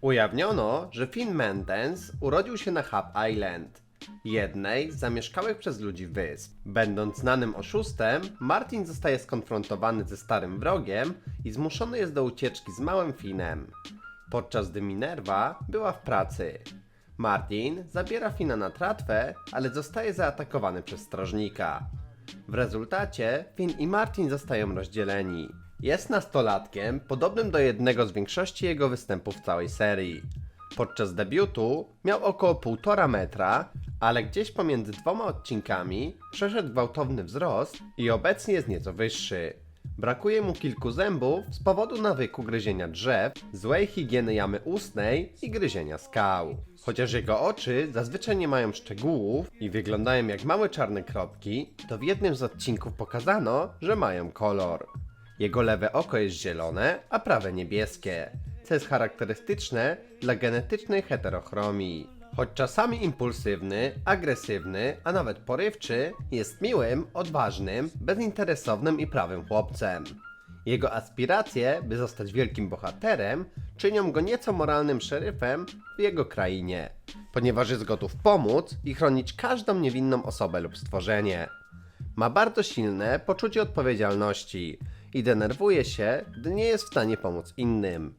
Ujawniono, że Finn Mendes urodził się na Hub Island, jednej z zamieszkałych przez ludzi wysp. Będąc znanym oszustem, Martin zostaje skonfrontowany ze starym wrogiem i zmuszony jest do ucieczki z małym Finem. Podczas gdy Minerva była w pracy. Martin zabiera Fina na tratwę, ale zostaje zaatakowany przez strażnika. W rezultacie Finn i Martin zostają rozdzieleni. Jest nastolatkiem, podobnym do jednego z większości jego występów w całej serii. Podczas debiutu miał około 1,5 metra, ale gdzieś pomiędzy dwoma odcinkami przeszedł gwałtowny wzrost i obecnie jest nieco wyższy. Brakuje mu kilku zębów z powodu nawyku gryzienia drzew, złej higieny jamy ustnej i gryzienia skał. Chociaż jego oczy zazwyczaj nie mają szczegółów i wyglądają jak małe czarne kropki, to w jednym z odcinków pokazano, że mają kolor. Jego lewe oko jest zielone, a prawe niebieskie, co jest charakterystyczne dla genetycznej heterochromii. Choć czasami impulsywny, agresywny, a nawet porywczy, jest miłym, odważnym, bezinteresownym i prawym chłopcem. Jego aspiracje, by zostać wielkim bohaterem, czynią go nieco moralnym szeryfem w jego krainie, ponieważ jest gotów pomóc i chronić każdą niewinną osobę lub stworzenie. Ma bardzo silne poczucie odpowiedzialności i denerwuje się, gdy nie jest w stanie pomóc innym.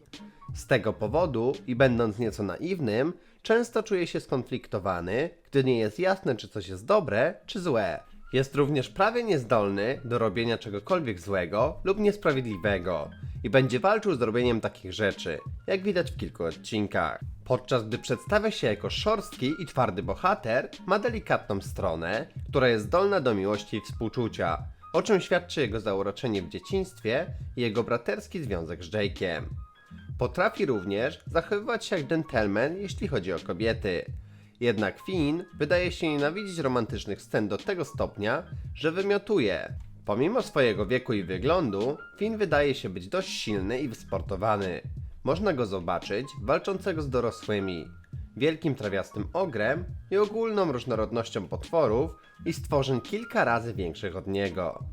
Z tego powodu i będąc nieco naiwnym, często czuje się skonfliktowany, gdy nie jest jasne, czy coś jest dobre, czy złe. Jest również prawie niezdolny do robienia czegokolwiek złego lub niesprawiedliwego i będzie walczył z robieniem takich rzeczy, jak widać w kilku odcinkach. Podczas gdy przedstawia się jako szorstki i twardy bohater, ma delikatną stronę, która jest zdolna do miłości i współczucia, o czym świadczy jego zauroczenie w dzieciństwie i jego braterski związek z Jake'iem. Potrafi również zachowywać się jak dżentelmen, jeśli chodzi o kobiety. Jednak Finn wydaje się nienawidzić romantycznych scen do tego stopnia, że wymiotuje. Pomimo swojego wieku i wyglądu, Finn wydaje się być dość silny i wysportowany. Można go zobaczyć walczącego z dorosłymi, wielkim trawiastym ogrem i ogólną różnorodnością potworów i stworzeń kilka razy większych od niego.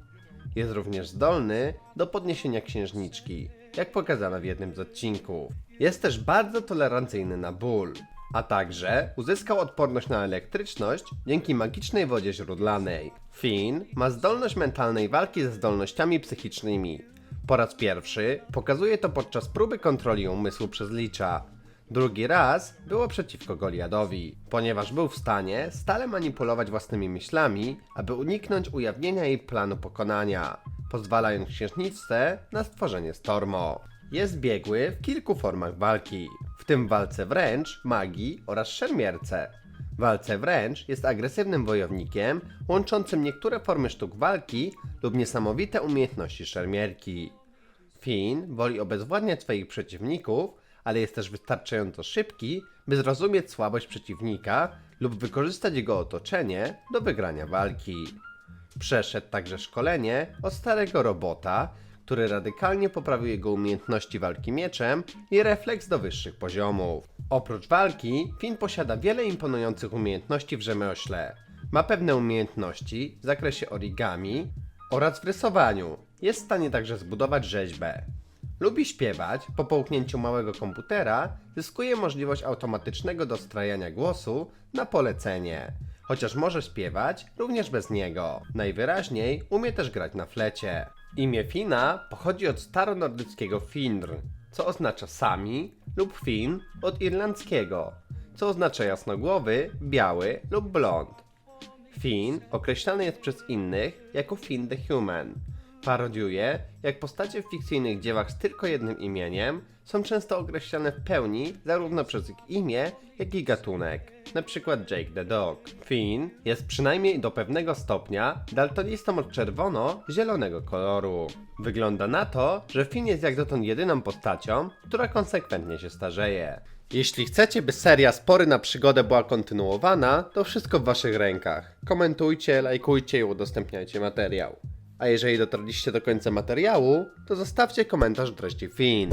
Jest również zdolny do podniesienia księżniczki, jak pokazano w jednym z odcinków. Jest też bardzo tolerancyjny na ból, a także uzyskał odporność na elektryczność dzięki magicznej wodzie źródlanej. Finn ma zdolność mentalnej walki ze zdolnościami psychicznymi. Po raz pierwszy pokazuje to podczas próby kontroli umysłu przez Licza. Drugi raz było przeciwko Goliadowi, ponieważ był w stanie stale manipulować własnymi myślami, aby uniknąć ujawnienia jej planu pokonania, pozwalając księżniczce na stworzenie Stormo. Jest biegły w kilku formach walki, w tym walce wręcz, magii oraz szermierce. Walce wręcz jest agresywnym wojownikiem, łączącym niektóre formy sztuk walki lub niesamowite umiejętności szermierki. Finn woli obezwładniać swoich przeciwników, ale jest też wystarczająco szybki, by zrozumieć słabość przeciwnika lub wykorzystać jego otoczenie do wygrania walki. Przeszedł także szkolenie od starego robota, który radykalnie poprawił jego umiejętności walki mieczem i refleks do wyższych poziomów. Oprócz walki, Finn posiada wiele imponujących umiejętności w rzemiośle. Ma pewne umiejętności w zakresie origami oraz w rysowaniu. Jest w stanie także zbudować rzeźbę. Lubi śpiewać, po połknięciu małego komputera zyskuje możliwość automatycznego dostrajania głosu na polecenie. Chociaż może śpiewać również bez niego. Najwyraźniej umie też grać na flecie. Imię Fina pochodzi od staronordyckiego Finr, co oznacza sami lub Fin od irlandzkiego, co oznacza jasnogłowy, biały lub blond. Finn określany jest przez innych jako Finn the Human. Parodiuje, jak postacie w fikcyjnych dziełach z tylko jednym imieniem są często określane w pełni zarówno przez ich imię, jak i gatunek. Na przykład Jake the Dog. Finn jest przynajmniej do pewnego stopnia daltonistą od czerwono-zielonego koloru. Wygląda na to, że Finn jest jak dotąd jedyną postacią, która konsekwentnie się starzeje. Jeśli chcecie, by seria Spory na przygodę była kontynuowana, to wszystko w waszych rękach. Komentujcie, lajkujcie i udostępniajcie materiał. A jeżeli dotarliście do końca materiału, to zostawcie komentarz treści Fin.